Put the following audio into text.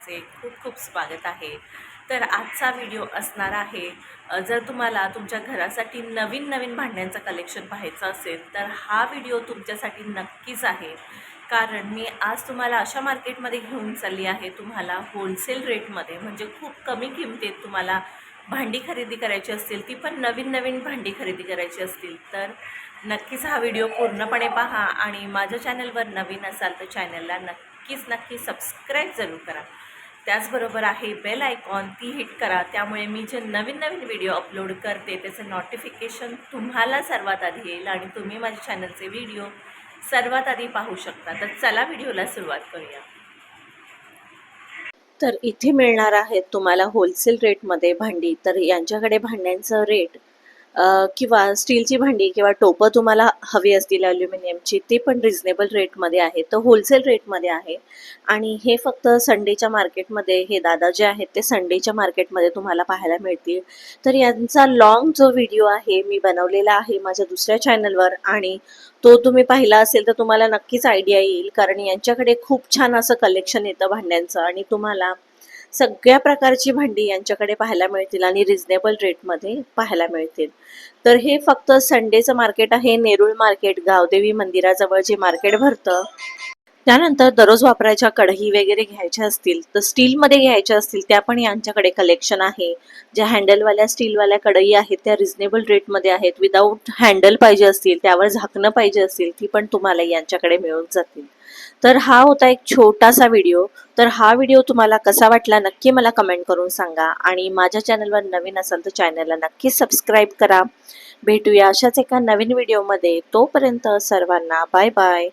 चे खूप खूप स्वागत आहे. तर आजचा व्हिडिओ असणार आहे जर तुम्हाला तुमच्या घरासाठी नवीन नवीन भांड्यांचं कलेक्शन पाहायचं असेल तर हा व्हिडिओ तुमच्यासाठी नक्कीच आहे. कारण मी आज तुम्हाला अशा मार्केटमध्ये घेऊन चालली आहे तुम्हाला होलसेल रेटमध्ये म्हणजे खूप कमी किमतीत तुम्हाला भांडी खरेदी करायची असतील ती पण नवीन नवीन भांडी खरेदी करायची असतील तर नक्कीच हा व्हिडिओ पूर्णपणे पहा. आणि माझ्या चॅनलवर नवीन असाल तर चॅनलला नक्कीच नक्की सबस्क्राईब जरूर करा. त्याचबरोबर आहे बेल आयकॉन ती हिट करा. त्यामुळे मी जे नवीन नवीन व्हिडिओ अपलोड करते त्याचं नोटिफिकेशन तुम्हाला सर्वात आधी येईल आणि तुम्ही माझ्या चॅनलचे व्हिडिओ सर्वात आधी पाहू शकता. तर चला व्हिडिओला सुरुवात करूया. तर इथे मिळणार आहेत तुम्हाला होलसेल रेटमध्ये भांडी. तर यांच्याकडे भांड्यांचं रेट किंवा स्टीलची भांडी किंवा टोपं तुम्हाला हवी असतील ॲल्युमिनियमची ती पण रिझनेबल रेटमध्ये आहे. तर होलसेल रेटमध्ये आहे. आणि हे फक्त संडेच्या मार्केटमध्ये हे दादा जे आहेत ते संडेच्या मार्केटमध्ये तुम्हाला पाहायला मिळतील. तर यांचा लॉंग जो व्हिडिओ आहे मी बनवलेला आहे माझ्या दुसऱ्या चॅनलवर आणि तो तुम्ही पाहिला असेल तर तुम्हाला नक्कीच आयडिया येईल. कारण यांच्याकडे खूप छान असं कलेक्शन येतं भांड्यांचं आणि तुम्हाला सगळ्या प्रकारची भांडी यांच्याकडे पाहायला मिळतील आणि रिझनेबल रेटमध्ये पाहायला मिळतील. तर हे फक्त संडेचं मार्केट आहे नेरुळ मार्केट गावदेवी मंदिराजवळ जे मार्केट भरतं त्यानंतर दररोज वापरायच्या कढई वगैरे घ्यायच्या असतील तर स्टीलमध्ये घ्यायच्या असतील त्या पण यांच्याकडे कलेक्शन आहे. ज्या हँडलवाल्या स्टीलवाल्या कढई आहेत त्या रिझनेबल रेटमध्ये आहेत. विदाऊट हँडल पाहिजे असतील त्यावर झाकणं पाहिजे असतील ती पण तुम्हाला यांच्याकडे मिळून जातील. तर हा होता एक छोटासा व्हिडिओ तर हा व्हिडिओ तुम्हाला कसा वाटला नक्की मला कमेंट करून सांगा. आणि माझ्या चॅनलवर नवीन असाल तर चॅनलला नक्की सबस्क्राईब करा. भेटूया अशाच एका नवीन व्हिडिओमध्ये तोपर्यंत सर्वांना बाय बाय